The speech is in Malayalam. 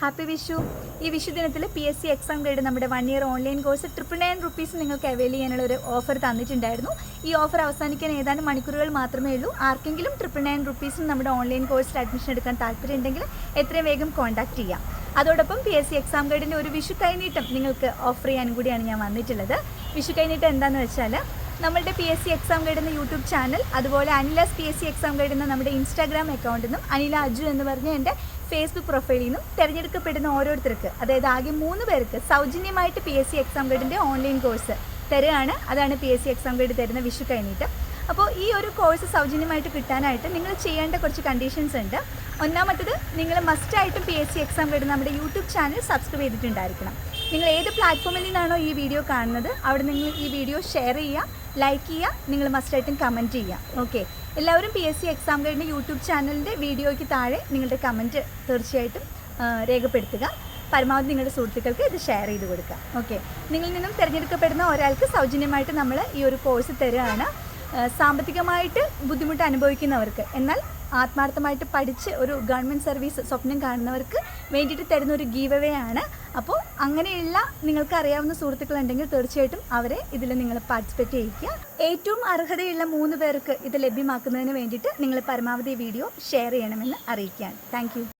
ഹാപ്പി വിഷു. ഈ വിഷു ദിനത്തിൽ P S C exam guide നമ്മുടെ one year online course triple nine rupees നിങ്ങൾക്ക് അവൈൽ ചെയ്യാനുള്ള ഒരു ഓഫർ തന്നിട്ടുണ്ടായിരുന്നു. ഈ ഓഫർ അവസാനിക്കാൻ ഏതാനും മണിക്കൂറുകൾ മാത്രമേ ഉള്ളൂ. ആർക്കെങ്കിലും ട്രിപ്പിൾ നയൻ റുപ്പീസിന് നമ്മുടെ ഓൺലൈൻ കോഴ്സിൽ അഡ്മിഷൻ എടുക്കാൻ താല്പര്യമുണ്ടെങ്കിൽ എത്രയും വേഗം കോൺടാക്ട് ചെയ്യാം. അതോടൊപ്പം പി എസ് സി എക്സാം ഗൈഡിന്റെ ഒരു വിഷു കൈനീട്ടം നിങ്ങൾക്ക് ഓഫർ ചെയ്യാനും കൂടിയാണ് ഞാൻ വന്നിട്ടുള്ളത്. വിഷു കൈനീട്ടം എന്താണെന്ന് വെച്ചാൽ നമ്മളുടെ P S C exam guide എന്ന യൂട്യൂബ് ചാനൽ അതുപോലെ Anila's P S C exam guide എന്ന നമ്മുടെ ഇൻസ്റ്റാഗ്രാം അക്കൗണ്ടിൽ നിന്നും അനില അജു എന്ന് പറഞ്ഞ എന്റെ ഫേസ്ബുക്ക് പ്രൊഫൈലിൽ നിന്നും തിരഞ്ഞെടുക്കപ്പെടുന്ന ഓരോരുത്തർക്ക് അതായത് ആകെ മൂന്ന് പേർക്ക് സൗജന്യമായിട്ട് പി എസ് സി എക്സാം ഗൈഡിന്റെ ഓൺലൈൻ കോഴ്സ് തരുകയാണ് അതാണ് P S C exam guide തരുന്ന വിഷു കഴിഞ്ഞിട്ട്. അപ്പോൾ ഈ ഒരു കോഴ്സ് സൗജന്യമായിട്ട് കിട്ടാനായിട്ട് നിങ്ങൾ ചെയ്യേണ്ട കുറച്ച് കണ്ടീഷൻസ് ഉണ്ട്. ഒന്നാമത്തത് നിങ്ങൾ മസ്റ്റായിട്ടും P S C exam guide നമ്മുടെ യൂട്യൂബ് ചാനൽ സബ്സ്ക്രൈബ് ചെയ്തിട്ടുണ്ടായിരിക്കണം. നിങ്ങൾ ഏത് പ്ലാറ്റ്ഫോമിൽ നിന്നാണോ ഈ വീഡിയോ കാണുന്നത് അവിടെ നിങ്ങൾ ഈ വീഡിയോ ഷെയർ ചെയ്യുക ലൈക്ക് ചെയ്യുക നിങ്ങൾ മസ്റ്റായിട്ടും കമന്റ് ചെയ്യുക. ഓക്കെ എല്ലാവരും പി എസ് സി എക്സാം ഗൈഡിന്റെ യൂട്യൂബ് ചാനലിന്റെ വീഡിയോയ്ക്ക് താഴെ നിങ്ങളുടെ കമന്റ് തീർച്ചയായിട്ടും രേഖപ്പെടുത്തുക. പരമാവധി നിങ്ങളുടെ സുഹൃത്തുക്കൾക്ക് ഇത് ഷെയർ ചെയ്ത് കൊടുക്കുക. ഓക്കെ നിങ്ങളിൽ നിന്നും തിരഞ്ഞെടുക്കപ്പെടുന്ന ഒരാൾക്ക് സൗജന്യമായിട്ട് നമ്മൾ ഈ ഒരു കോഴ്സ് തരുകയാണ് സാമ്പത്തികമായിട്ട് ബുദ്ധിമുട്ട് അനുഭവിക്കുന്നവർക്ക്. എന്നാൽ ആത്മാർത്ഥമായിട്ട് പഠിച്ച് ഒരു ഗവൺമെന്റ് സർവീസ് സ്വപ്നം കാണുന്നവർക്ക് വേണ്ടിയിട്ട് തരുന്ന ഒരു ഗീവ് അവേ ആണ്. അപ്പോൾ അങ്ങനെയുള്ള നിങ്ങൾക്ക് അറിയാവുന്ന സുഹൃത്തുക്കൾ ഉണ്ടെങ്കിൽ തീർച്ചയായിട്ടും അവരെ ഇതിൽ നിങ്ങൾ പാർട്ടിസിപ്പേറ്റ് ചെയ്യിക്കുക. ഏറ്റവും അർഹതയുള്ള മൂന്ന് പേർക്ക് ഇത് ലഭ്യമാക്കുന്നതിന് വേണ്ടിയിട്ട് നിങ്ങൾ പരമാവധി വീഡിയോ ഷെയർ ചെയ്യണമെന്ന് അറിയിക്കുകയാണ്. താങ്ക്